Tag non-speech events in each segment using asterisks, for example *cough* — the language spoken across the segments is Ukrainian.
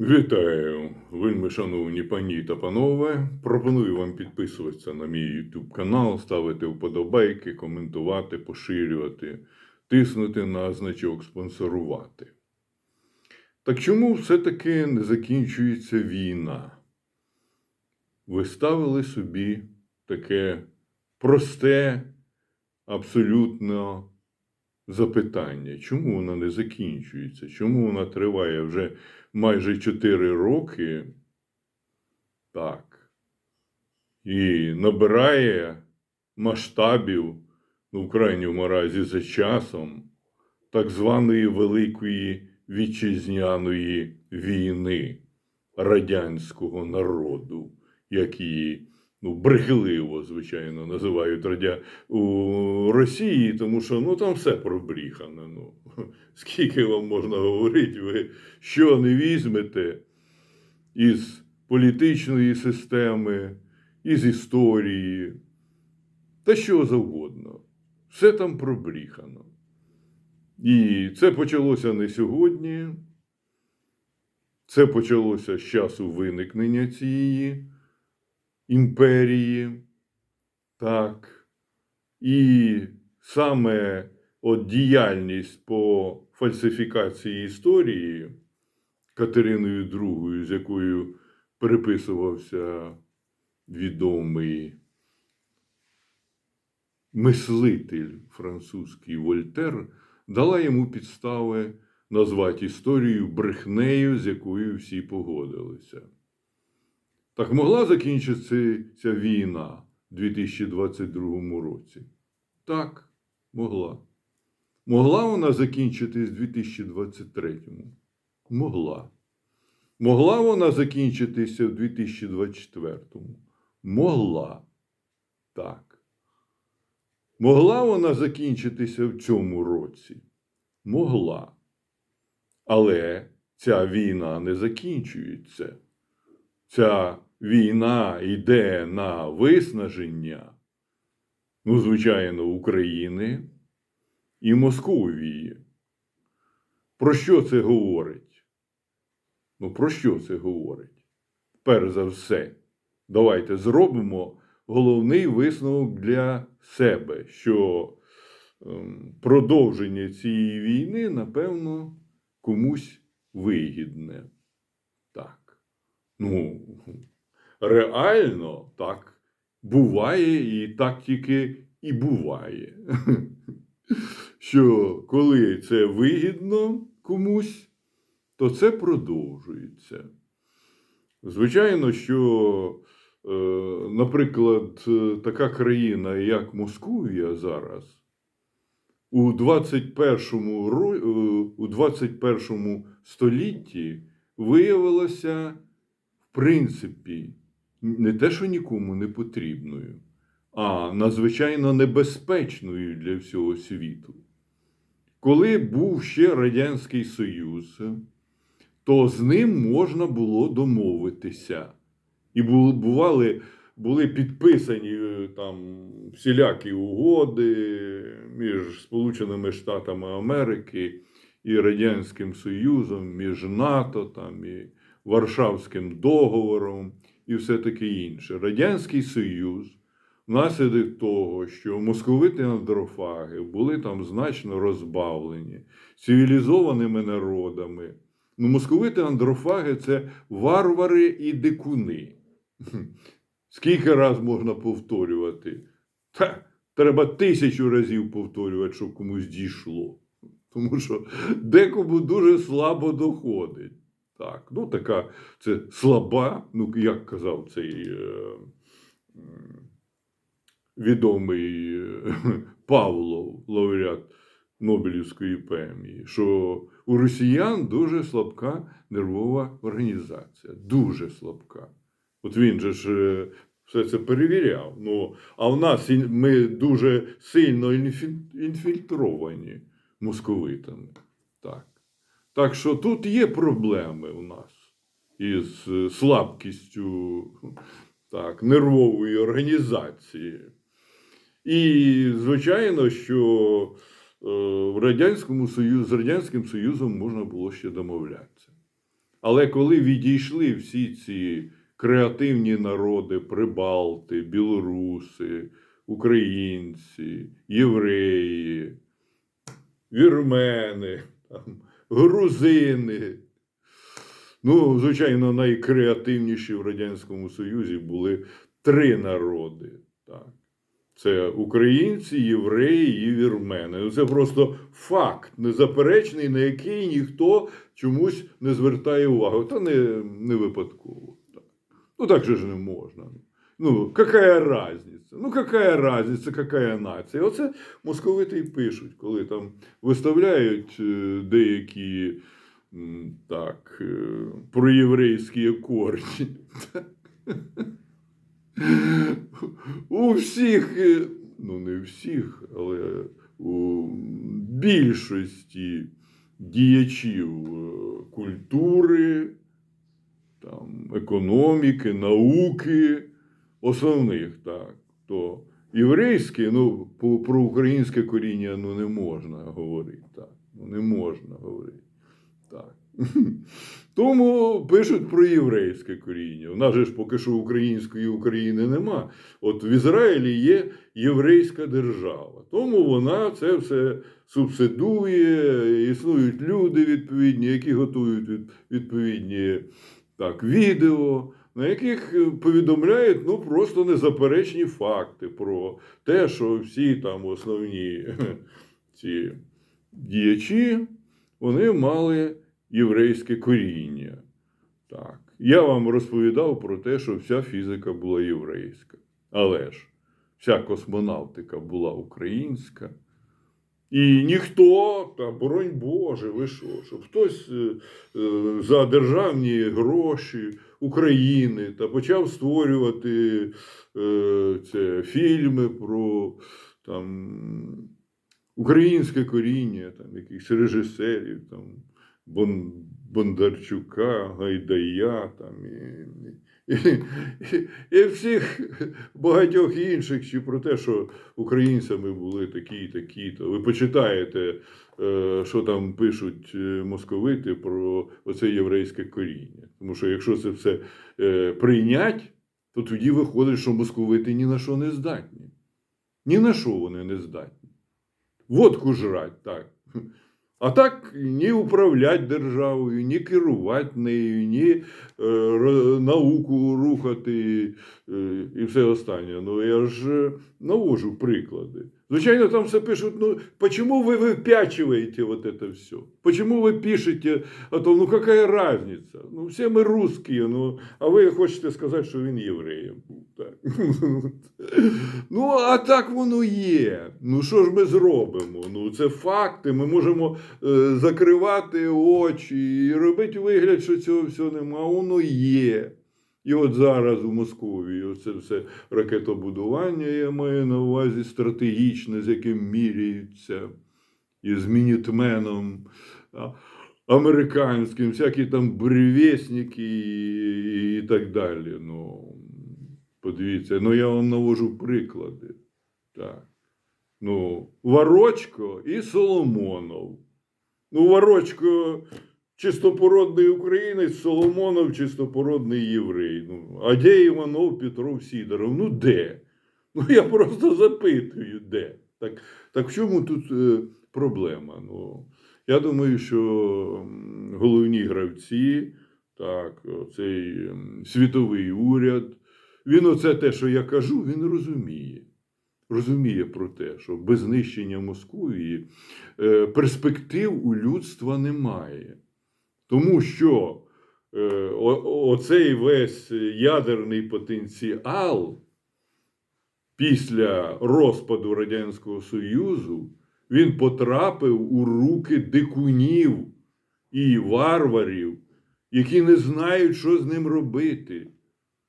Вітаю, вельми шановні пані та панове. Пропоную вам підписуватися на мій YouTube канал, ставити вподобайки, коментувати, поширювати, тиснути на значок спонсорувати. Так чому все-таки не закінчується війна? Ви ставили собі таке просте, абсолютно запитання, чому вона не закінчується? Чому вона триває вже майже 4 роки? Так. І набирає масштабів, ну, в крайньому разі за часом, так званої Великої Вітчизняної війни радянського народу, як її ну, брехливо, звичайно, називають радя... у Росії, тому що ну, там все пробріхано. Ну. *laughs* Скільки вам можна говорити, ви що не візьмете із політичної системи, із історії, та що завгодно. Все там пробріхано. І це почалося не сьогодні. Це почалося з часу виникнення цієї імперії. Так. І саме от діяльність по фальсифікації історії Катериною II, з якою переписувався відомий мислитель французький Вольтер, дала йому підстави назвати історію брехнею, з якою всі погодилися. Так могла закінчитися війна у 2022 році? Так, могла. Могла вона закінчитись у 2023? Могла. Могла вона закінчитися в 2024? Могла. Так. Могла вона закінчитися в цьому році? Могла. Але ця війна не закінчується. Ця війна йде на виснаження, ну, звичайно, України і Московії. Про що це говорить? Ну, про що це говорить? Перш за все, давайте зробимо головний висновок для себе, що ем, продовження цієї війни, напевно, комусь вигідне. Так. Ну, реально так буває, і так тільки і буває. *laughs* Що коли це вигідно комусь, то це продовжується. Звичайно, що, е, наприклад, е, така країна, як Московія зараз, у 21 ро- е, у 21 столітті виявилася, в принципі, не те, що нікому не потрібною, а надзвичайно небезпечною для всього світу. Коли був ще Радянський Союз, то з ним можна було домовитися. І бували, були підписані е, там всілякі угоди між Сполученими Штатами Америки і Радянським Союзом, між НАТО там, і Варшавським договором і все таке інше. Радянський Союз, внаслідок того, що московити андрофаги були там значно розбавлені цивілізованими народами. Ну, московити андрофаги це варвари і дикуни. Скільки раз можна повторювати? Та, треба тисячу разів повторювати, щоб комусь дійшло. Тому що декому дуже слабо доходить. Так, ну така це слаба, ну як казав цей е, відомий е, *laughs* Павлов, лауреат Нобелівської премії, що у росіян дуже слабка нервова організація. Дуже слабка. От він же ж е, все це перевіряв. Ну, а в нас ми дуже сильно інфі- інфільтровані московитами. Так. Так що тут є проблеми у нас із е, слабкістю так, нервової організації. І, звичайно, що е, в Радянському Союзі, з Радянським Союзом можна було ще домовлятися. Але коли відійшли всі ці креативні народи, прибалти, білоруси, українці, євреї, вірмени, там, грузини. Ну, звичайно, найкреативніші в Радянському Союзі були три народи. Так. Це українці, євреї і вірмени. Ну, Це просто факт незаперечний, на який ніхто чомусь не звертає увагу. Та не, не випадково. Так. Ну так же ж не можна. Ну, какая разница? Ну, какая разница, какая нація? Оце московити й пишуть, коли там виставляють е, деякі так, е, проєврейські корні. У всіх, е, ну не всіх, але у більшості діячів культури, там, економіки, науки, основних, так, то єврейське, ну, про українське коріння ну, не можна говорити. Так. Ну, не можна говорити. Так. *laughs* Тому пишуть про єврейське коріння. У нас же ж поки що української України нема. От в Ізраїлі є єврейська держава. Тому вона це все субсидує, існують люди відповідні, які готують відповідні так, відео, на яких е, повідомляють ну, просто незаперечні факти про те, що всі там основні ці діячі вони мали єврейське коріння. Так. Я вам розповідав про те, що вся фізика була єврейська. Але ж вся космонавтика була українська. І ніхто, та боронь Боже, ви що, щоб хтось е, е, за державні гроші України та почав створювати е, це, фільми про там, українське коріння, там, якихось режисерів, там, Бондарчука, Гайдая там, і, і, і, і всіх багатьох інших, чи про те, що українцями були такі і такі. То ви почитаєте, е, що там пишуть е, московити про оце єврейське коріння. Тому що якщо це все е, прийнять, то тоді виходить, що московити ні на що не здатні. Ні на що вони не здатні. Водку жрать, так. А так ні управляти державою, ні керувати нею, ні е, науку рухати е, і все останнє. Ну я ж е, навожу приклади. Звичайно, там все пишуть, ну почему вы выпячиваете вот это все? Почему вы пишете, а то ну какая разница? Ну все ми русские, ну а ви хочете сказати, що він євреєм був. Так. *laughs* Ну, а так воно є. Ну що ж ми зробимо? Ну це факти. Ми можемо е, закривати очі і робити вигляд, що цього всього нема. А воно є. І от зараз у Московії оце все ракетобудування, я маю на увазі стратегічне, з яким міряються, і з мінітменом американським, всякі там бревесники і, і так далі. Ну, подивіться, ну я вам навожу приклади. Так. Ну, Ворочко і Соломонов. Ну, Ворочко чистопородний українець, Соломонов чистопородний єврей. Ну, де Іванов, Петров, Сідоров? Ну де? Ну я просто запитую, де? Так, так в чому тут е, проблема? Ну, я думаю, що головні гравці, так, цей світовий уряд, він оце те, що я кажу, він розуміє. Розуміє про те, що без знищення Московії е, перспектив у людства немає. Тому що е, оцей весь ядерний потенціал після розпаду Радянського Союзу він потрапив у руки дикунів і варварів, які не знають, що з ним робити.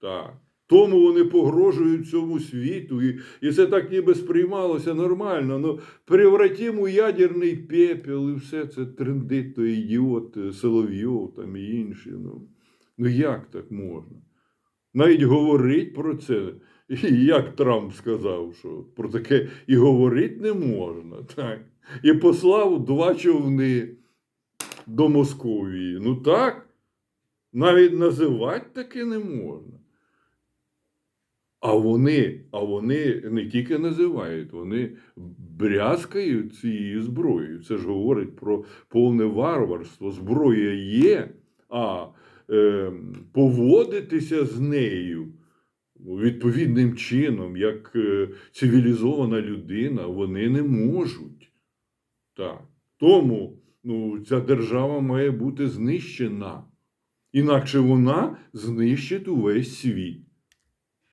Так. Тому вони погрожують цьому світу, і, і це так ніби сприймалося нормально. Ну, превратимо у ядерний пепел, і все це трендить той ідіот е, Соловйов там і інші. Ну, ну як так можна? Навіть говорить про це, і як Трамп сказав, що про таке і говорити не можна. Так? І послав два човни до Московії. Ну так. навіть називати таке не можна. А вони, а вони не тільки називають, вони брязкають цією зброєю. Це ж говорить про повне варварство. Зброя є, а е, поводитися з нею відповідним чином, як е, цивілізована людина, вони не можуть. Так. Тому ну, ця держава має бути знищена. Інакше вона знищить увесь світ.